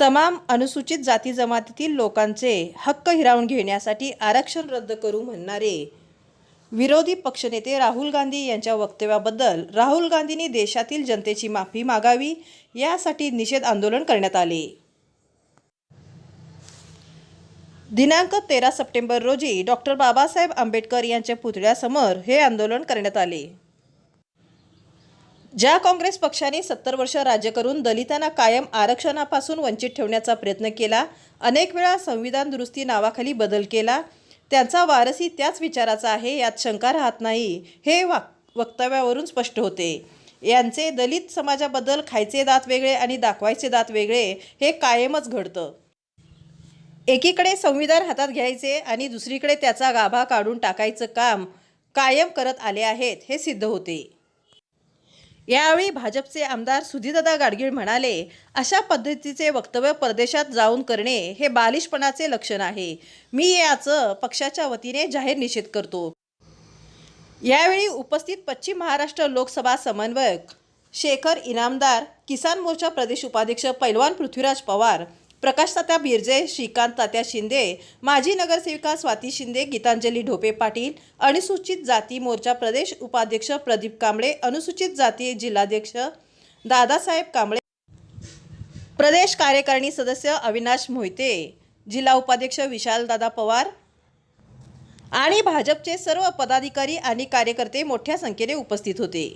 तमाम अनुसूचित जाती जमातीतील लोकांचे हक्क हिरावून घेण्यासाठी आरक्षण रद्द करू म्हणणारे विरोधी पक्षनेते राहुल गांधी यांच्या वक्तव्याबद्दल राहुल गांधींनी देशातील जनतेची माफी मागावी यासाठी निषेध आंदोलन करण्यात आले. दिनांक तेरा सप्टेंबर रोजी डॉक्टर बाबासाहेब आंबेडकर यांच्या पुतळ्यासमोर हे आंदोलन करण्यात आले. ज्या काँग्रेस पक्षाने सत्तर वर्ष राज्य करून दलितांना कायम आरक्षणापासून वंचित ठेवण्याचा प्रयत्न केला अनेक वेळा संविधान दुरुस्ती नावाखाली बदल केला त्यांचा वारसी त्याच विचाराचा आहे यात शंका राहत नाही हे वाक वक्तव्यावरून स्पष्ट होते. यांचे दलित समाजाबद्दल खायचे दात वेगळे आणि दाखवायचे दात वेगळे हे कायमच घडतं. एकीकडे संविधान हातात घ्यायचे आणि दुसरीकडे त्याचा गाभा काढून टाकायचं काम कायम करत आले आहेत हे सिद्ध होते. यावेळी भाजपचे आमदार सुधीदादा गाडगीळ म्हणाले अशा पद्धतीचे वक्तव्य परदेशात जाऊन करणे हे बालिशपणाचे लक्षण आहे. मी याचं पक्षाच्या वतीने जाहीर निषेध करतो. यावेळी उपस्थित पश्चिम महाराष्ट्र लोकसभा समन्वयक शेखर इनामदार किसान मोर्चा प्रदेश उपाध्यक्ष पैलवान पृथ्वीराज पवार प्रकाश तात्या बिर्जे श्रीकांत तात्या शिंदे माजी नगरसेविका स्वाती शिंदे गीतांजली ढोपे पाटील अनुसूचित जाती मोर्चा प्रदेश उपाध्यक्ष प्रदीप कांबळे अनुसूचित जाती जिल्हाध्यक्ष दादासाहेब कांबळे प्रदेश कार्यकारिणी सदस्य अविनाश मोहिते जिल्हा उपाध्यक्ष विशालदादा पवार आणि भाजपचे सर्व पदाधिकारी आणि कार्यकर्ते मोठ्या संख्येने उपस्थित होते.